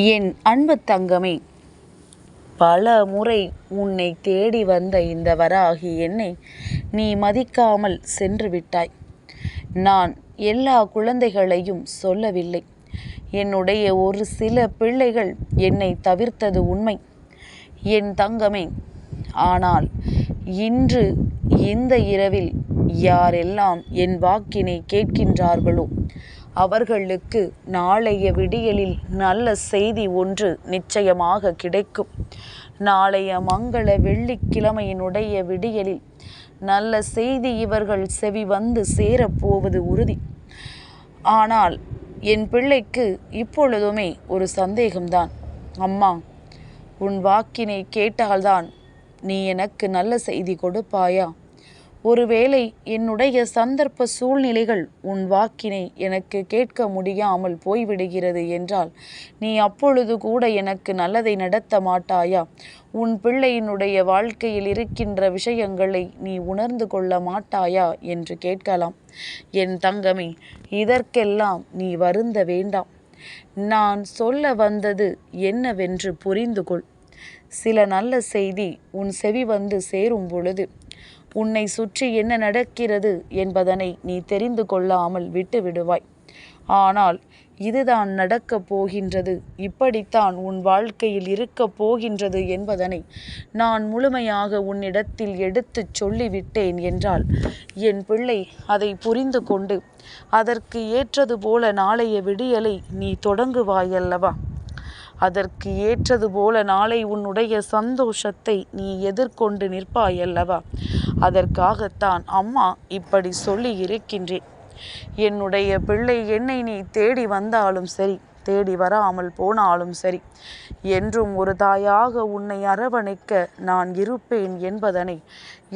என் அன்பு தங்கமே பல முறை உன்னை தேடி வந்த இந்த வராகி என்னை நீ மதிக்காமல் சென்று விட்டாய். நான் எல்லா குழந்தைகளையும் சொல்லவில்லை. என்னுடைய ஒரு சில பிள்ளைகள் என்னை தவிர்த்தது உண்மை. என் தங்கமே ஆனால் இன்று இந்த இரவில் யாரெல்லாம் என் வாக்கினை கேட்கின்றார்களோ அவர்களுக்கு நாளைய விடியலில் நல்ல செய்தி ஒன்று நிச்சயமாக கிடைக்கும். நாளைய மங்கள வெள்ளிக்கிழமையினுடைய விடியலில் நல்ல செய்தி இவர்கள் செவி வந்து சேரப்போவது உறுதி. ஆனால் என் பிள்ளைக்கு இப்பொழுதுமே ஒரு சந்தேகம்தான். அம்மா உன் வாக்கினை கேட்டால்தான் நீ எனக்கு நல்ல செய்தி கொடுப்பாயா? ஒருவேளை என்னுடைய சந்தர்ப்ப சூழ்நிலைகள் உன் வாக்கினை எனக்கு கேட்க முடியாமல் போய்விடுகிறது என்றால் நீ அப்பொழுது கூட எனக்கு நல்லதை நடத்த மாட்டாயா? உன் பிள்ளையினுடைய வாழ்க்கையில் இருக்கின்ற விஷயங்களை நீ உணர்ந்து கொள்ள மாட்டாயா? என்று கேட்கலாம். என் தங்கமே இதற்கெல்லாம் நீ வருந்த வேண்டாம். நான் சொல்ல வந்தது என்னவென்று புரிந்து கொள் சில நல்ல செய்தி உன் செவி வந்து சேரும் பொழுது உன்னை சுற்றி என்ன நடக்கிறது என்பதனை நீ தெரிந்து கொள்ளாமல் விட்டு விடுவாய். ஆனால் இதுதான் நடக்கப் போகின்றது இப்படித்தான் உன் வாழ்க்கையில் இருக்கப் போகின்றது என்பதனை நான் முழுமையாக உன்னிடத்தில் எடுத்துச் சொல்லிவிட்டேன் என்றால் என் பிள்ளை அதை புரிந்து கொண்டு அதற்கு ஏற்றது போல நாளைய விடியலை நீ தொடங்குவாயல்லவா? அதற்கு ஏற்றது போல நாளை உன்னுடைய சந்தோஷத்தை நீ எதிர்கொண்டு நிற்பாயல்லவா? அதற்காகத்தான் அம்மா இப்படி சொல்லி இருக்கின்றேன். என்னுடைய பிள்ளை என்னை நீ தேடி வந்தாலும் சரி தேடி வராமல் போனாலும் சரி என்றும் ஒரு தாயாக உன்னை அரவணைக்க நான் இருப்பேன் என்பதனை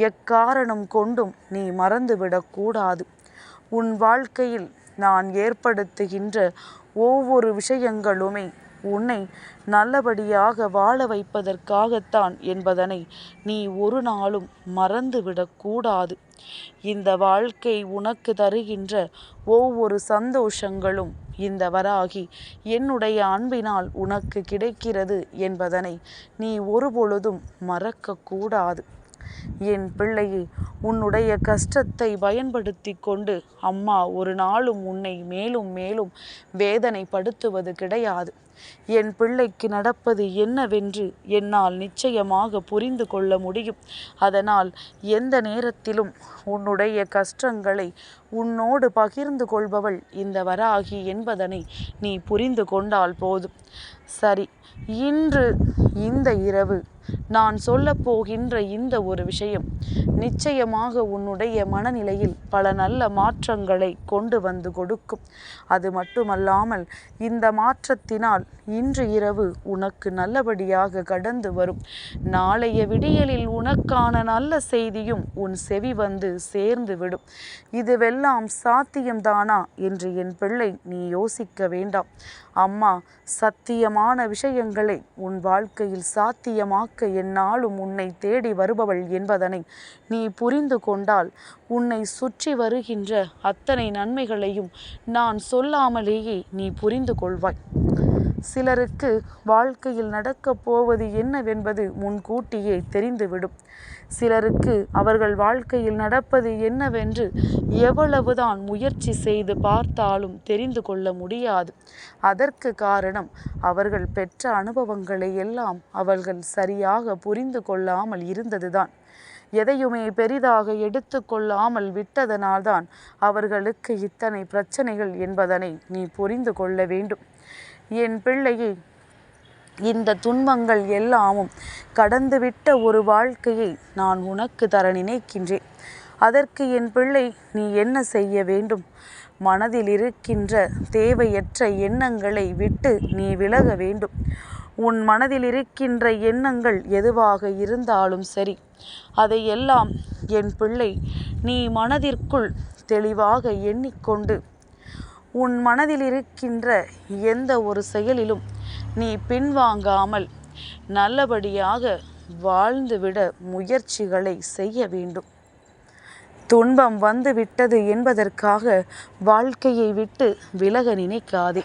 எக்காரணம் கொண்டும் நீ மறந்துவிடக்கூடாது உன் வாழ்க்கையில் நான் ஏற்படுத்துகின்ற ஒவ்வொரு விஷயங்களுமே உன்னை நல்லபடியாக வாழ வைப்பதற்காகத்தான் என்பதனை நீ ஒரு நாளும் மறந்துவிடக்கூடாது இந்த வாழ்க்கை உனக்கு தருகின்ற ஒவ்வொரு சந்தோஷங்களும் இந்த வராகி என்னுடைய அன்பினால் உனக்கு கிடைக்கிறது என்பதனை நீ ஒருபொழுதும் மறக்கக்கூடாது என் பிள்ளையே உன்னுடைய கஷ்டத்தை பயன்படுத்தி கொண்டு அம்மா ஒரு நாளும் உன்னை மேலும் மேலும் வேதனைப்படுத்துவது கிடையாது. என் பிள்ளைக்கு நடப்பது என்னவென்று என்னால் நிச்சயமாக புரிந்து கொள்ள முடியும். அதனால் எந்த நேரத்திலும் உன்னுடைய கஷ்டங்களை உன்னோடு பகிர்ந்து கொள்பவள் இந்த வராகி என்பதனை நீ புரிந்து கொண்டால் போதும். சரி இன்று இந்த இரவு நான் சொல்ல போகின்ற இந்த ஒரு விஷயம் நிச்சயமாக உன்னுடைய மனநிலையில் பல நல்ல மாற்றங்களை கொண்டு வந்து கொடுக்கும். அது மட்டுமல்லாமல் இந்த மாற்றத்தினால் இன்று இரவு உனக்கு நல்லபடியாக கடந்து வரும். நாளைய விடியலில் உனக்கான நல்ல செய்தியும் உன் செவி வந்து சேர்ந்து விடும். இதுவெல்லாம் சாத்தியம்தானா? என்று என் பிள்ளை நீ யோசிக்க வேண்டாம். அம்மா சத்தியமான விஷயங்களை உன் வாழ்க்கையில் சாத்தியமாக்க என்னாலும் உன்னை தேடி வருபவள் என்பதனை நீ புரிந்து கொண்டால் உன்னை சுற்றி வருகின்ற அத்தனை நன்மைகளையும் நான் சொல்லாமலேயே நீ புரிந்து கொள்வாய். சிலருக்கு வாழ்க்கையில் நடக்கப் போவது என்னவென்பது முன்கூட்டியே தெரிந்துவிடும். சிலருக்கு அவர்கள் வாழ்க்கையில் நடப்பது என்னவென்று எவ்வளவுதான் முயற்சி செய்து பார்த்தாலும் தெரிந்து கொள்ள முடியாது. அதற்கு காரணம் அவர்கள் பெற்ற அனுபவங்களை எல்லாம் அவர்கள் சரியாக புரிந்து கொள்ளாமல் இருந்ததுதான். எதையுமே பெரிதாக எடுத்து கொள்ளாமல் விட்டதனால்தான் அவர்களுக்கு இத்தனை பிரச்சனைகள் என்பதனை நீ புரிந்து கொள்ள வேண்டும். என் பிள்ளையை இந்த துன்பங்கள் எல்லாமும் கடந்துவிட்ட ஒரு வாழ்க்கையை நான் உனக்கு தர நினைக்கின்றேன். அதற்கு என் பிள்ளை நீ என்ன செய்ய வேண்டும்? மனதில் இருக்கின்ற தேவையற்ற எண்ணங்களை விட்டு நீ விலக வேண்டும். உன் மனதில் இருக்கின்ற எண்ணங்கள் எதுவாக இருந்தாலும் சரி அதையெல்லாம் என் பிள்ளை நீ மனதிற்குள் தெளிவாக எண்ணிக்கொண்டு உன் மனதில் இருக்கின்ற எந்த ஒரு செயலிலும் நீ பின்வாங்காமல் நல்லபடியாக வாழ்ந்துவிட முயற்சிகளை செய்ய வேண்டும். துன்பம் வந்துவிட்டது என்பதற்காக வாழ்க்கையை விட்டு விலக நினைக்காதே.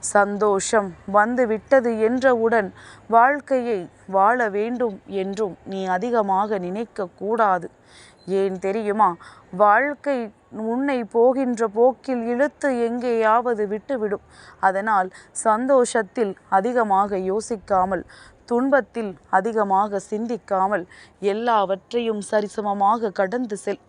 சந்தோஷம் வந்து விட்டது என்றவுடன் வாழ்க்கையை வாழ வேண்டும் என்றும் நீ அதிகமாக நினைக்க கூடாது. ஏன் தெரியுமா? வாழ்க்கை உன்னை போகின்ற போக்கில் இழுத்து எங்கேயாவது விட்டுவிடும். அதனால் சந்தோஷத்தில் அதிகமாக யோசிக்காமல் துன்பத்தில் அதிகமாக சிந்திக்காமல் எல்லாவற்றையும் சரிசமமாக கடந்து செல்.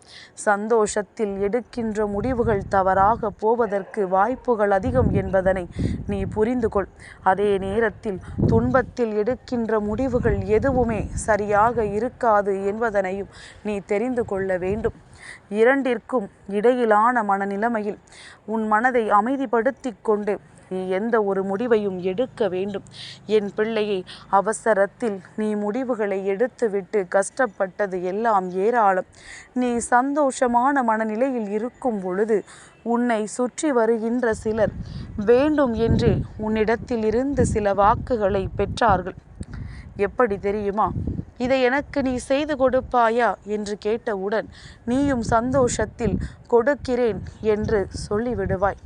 சந்தோஷத்தில் எடுக்கின்ற முடிவுகள் தவறாக போவதற்கு வாய்ப்புகள் அதிகம் என்பதனை நீ புரிந்து கொள். அதே நேரத்தில் துன்பத்தில் எடுக்கின்ற முடிவுகள் எதுவுமே சரியாக இருக்காது என்பதனையும் நீ தெரிந்து கொள்ள வேண்டும். இரண்டிற்கும் இடையிலான மனநிலைமையில் உன் மனதை அமைதிப்படுத்தி கொண்டு எந்த ஒரு முடிவையும் எடுக்க வேண்டும். என் பிள்ளையை அவசரத்தில் நீ முடிவுகளை எடுத்துவிட்டு கஷ்டப்பட்டது எல்லாம் ஏராளம். நீ சந்தோஷமான மனநிலையில் இருக்கும் பொழுது உன்னை சுற்றி வருகின்ற சிலர் வேண்டும் என்று உன்னிடத்தில் இருந்து சில வாக்குகளை பெற்றார்கள். எப்படி தெரியுமா? இதை எனக்கு நீ செய்து கொடுப்பாயா? என்று கேட்டவுடன் நீயும் சந்தோஷத்தில் கொடுக்கிறேன் என்று சொல்லிவிடுவாய்.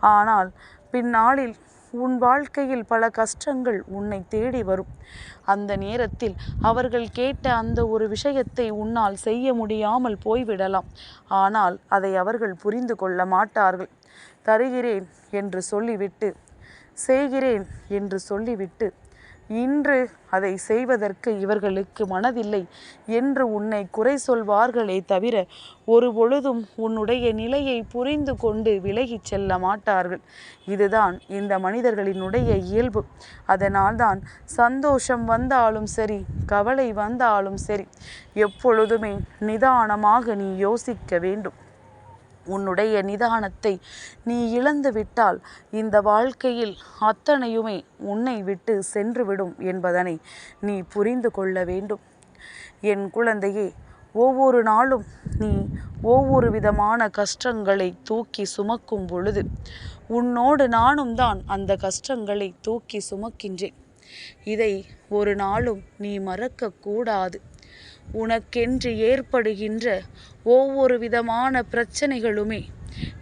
ஆனால் பின்னாளில் உன் வாழ்க்கையில் பல கஷ்டங்கள் உன்னை தேடி வரும். அந்த நேரத்தில் அவர்கள் கேட்ட அந்த ஒரு விஷயத்தை உன்னால் செய்ய முடியாமல் போய்விடலாம். ஆனால் அதை அவர்கள் புரிந்து கொள்ள மாட்டார்கள். தருகிறேன் என்று சொல்லிவிட்டு செய்கிறேன் என்று சொல்லிவிட்டு இன்று அதை செய்வதற்கு இவர்களுக்கு மனதில்லை என்று உன்னை குறை சொல்வார்களே தவிர ஒரு பொழுதும் உன்னுடைய நிலையை புரிந்து கொண்டு விலகிச் செல்ல மாட்டார்கள். இதுதான் இந்த மனிதர்களினுடைய இயல்பு. அதனால்தான் சந்தோஷம் வந்தாலும் சரி கவலை வந்தாலும் சரி எப்பொழுதுமே நிதானமாக நீ யோசிக்க வேண்டும். உன்னுடைய நிதானத்தை நீ இழந்து விட்டால் இந்த வாழ்க்கையில் அத்தனையுமே உன்னை விட்டு சென்றுவிடும் என்பதனை நீ புரிந்து கொள்ள வேண்டும். என் குழந்தையே ஒவ்வொரு நாளும் நீ ஒவ்வொரு விதமான கஷ்டங்களை தூக்கி சுமக்கும் பொழுது உன்னோடு நானும் தான் அந்த கஷ்டங்களை தூக்கி சுமக்கின்றேன். இதை ஒரு நாளும் நீ மறக்கக்கூடாது. உனக்கென்று ஏற்படுகின்ற ஒவ்வொரு விதமான பிரச்சனைகளுமே.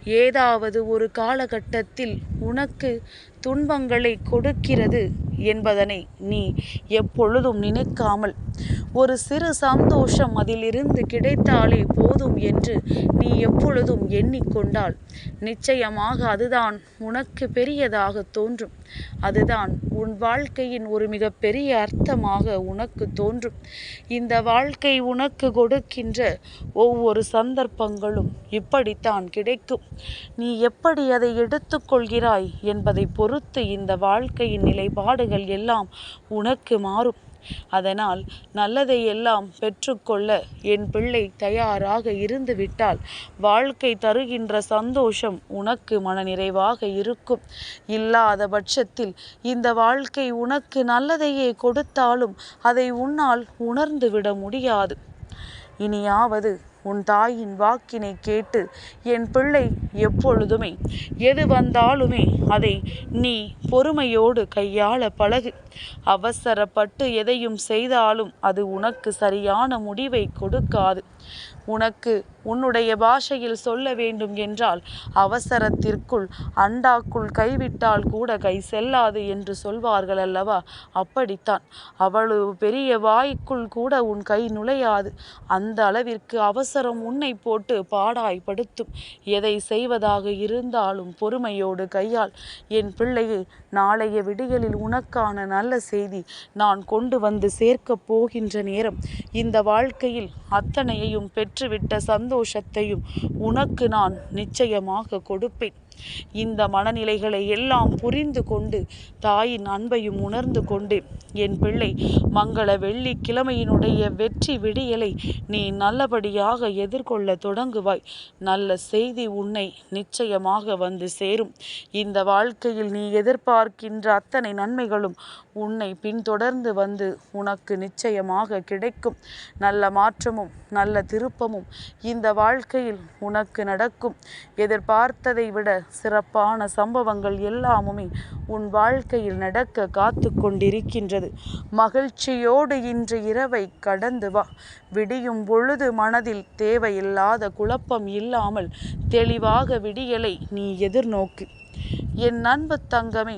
ஏதாவது ஒரு காலகட்டத்தில் உனக்கு துன்பங்களை கொடுக்கிறது. என்பதனை நீ எப்பொழுதும் நினைக்காமல் ஒரு சிறு சந்தோஷம் அதிலிருந்து கிடைத்தாலே போதும் என்று நீ எப்பொழுதும் எண்ணிக்கொண்டால் நிச்சயமாக அதுதான் உனக்கு பெரியதாக தோன்றும். அதுதான் உன் வாழ்க்கையின் ஒரு மிகப்பெரிய அர்த்தமாக உனக்கு தோன்றும். இந்த வாழ்க்கை உனக்கு கொடுக்கின்ற ஒவ்வொரு சந்தர்ப்பங்களும் இப்படித்தான் கிடைக்கும். நீ எப்படி அதை எடுத்துக்கொள்கிறாய் என்பதை பொறுத்து இந்த வாழ்க்கையின் நிலைப்பாடுகள் எல்லாம் உனக்கு மாறும். அதனால் நல்லதை எல்லாம் பெற்றுக்கொள்ள என் பிள்ளை தயாராக இருந்து விட்டால் வாழ்க்கை தருகின்ற சந்தோஷம் உனக்கு மனநிறைவாக இருக்கும். இல்லாத பட்சத்தில் இந்த வாழ்க்கை உனக்கு நல்லதையே கொடுத்தாலும் அதை உன்னால் உணர்ந்து விட முடியாது. இனியாவது உன் தாயின் வாக்கினை கேட்டு என் பிள்ளை எப்பொழுதுமே எது வந்தாலுமே அதை நீ பொறுமையோடு கையாள பழகு. அவசரப்பட்டு எதையும் செய்தாலும் அது உனக்கு சரியான முடிவை கொடுக்காது. உனக்கு உன்னுடைய பாஷையில் சொல்ல வேண்டும் என்றால் அவசரத்திற்குள் அண்டாக்குள் கைவிட்டால் கூட கை செல்லாது என்று சொல்வார்கள் அல்லவா? அப்படித்தான். அவ்வளவு பெரிய வாய்க்குள் கூட உன் கை நுழையாது. அந்த அளவிற்கு அவசரம் உன்னை போட்டு பாடாய்படுத்தும் எதை செய்வதாக இருந்தாலும் பொறுமையோடு கையால் என் பிள்ளையை நாளைய விடியலில் உனக்கான நல்ல செய்தி நான் கொண்டு வந்து சேர்க்கப் போகின்ற நேரம். இந்த வாழ்க்கையில் அத்தனையையும் பெற்றுவிட்ட சந்தோஷத்தையும் உனக்கு நான் நிச்சயமாக கொடுப்பேன். இந்த மனநிலைகளை எல்லாம் புரிந்து கொண்டு தாயின் அன்பையும் உணர்ந்து கொண்டு என் பிள்ளை மங்கள வெள்ளிக்கிழமையினுடைய வெற்றி விடியலை நீ நல்லபடியாக எதிர்கொள்ள தொடங்குவாய். நல்ல செய்தி உன்னை நிச்சயமாக வந்து சேரும். இந்த வாழ்க்கையில் நீ எதிர்பார்க்கின்ற அத்தனை நன்மைகளும் உன்னை பின்தொடர்ந்து வந்து உனக்கு நிச்சயமாக கிடைக்கும் நல்ல மாற்றமும் நல்ல திருப்பமும் இந்த வாழ்க்கையில் உனக்கு நடக்கும். எதிர்பார்த்ததை விட சிறப்பான சம்பவங்கள் எல்லாமுமே உன் வாழ்க்கையில் நடக்க காத்து கொண்டிருக்கின்றது. மகிழ்ச்சியோடு இன்று இரவை கடந்து வா. விடியும் பொழுது மனதில் தேவையில்லாத குழப்பம் இல்லாமல் தெளிவாக விடியலை நீ எதிர்நோக்கு. என் அன்பு தங்கமே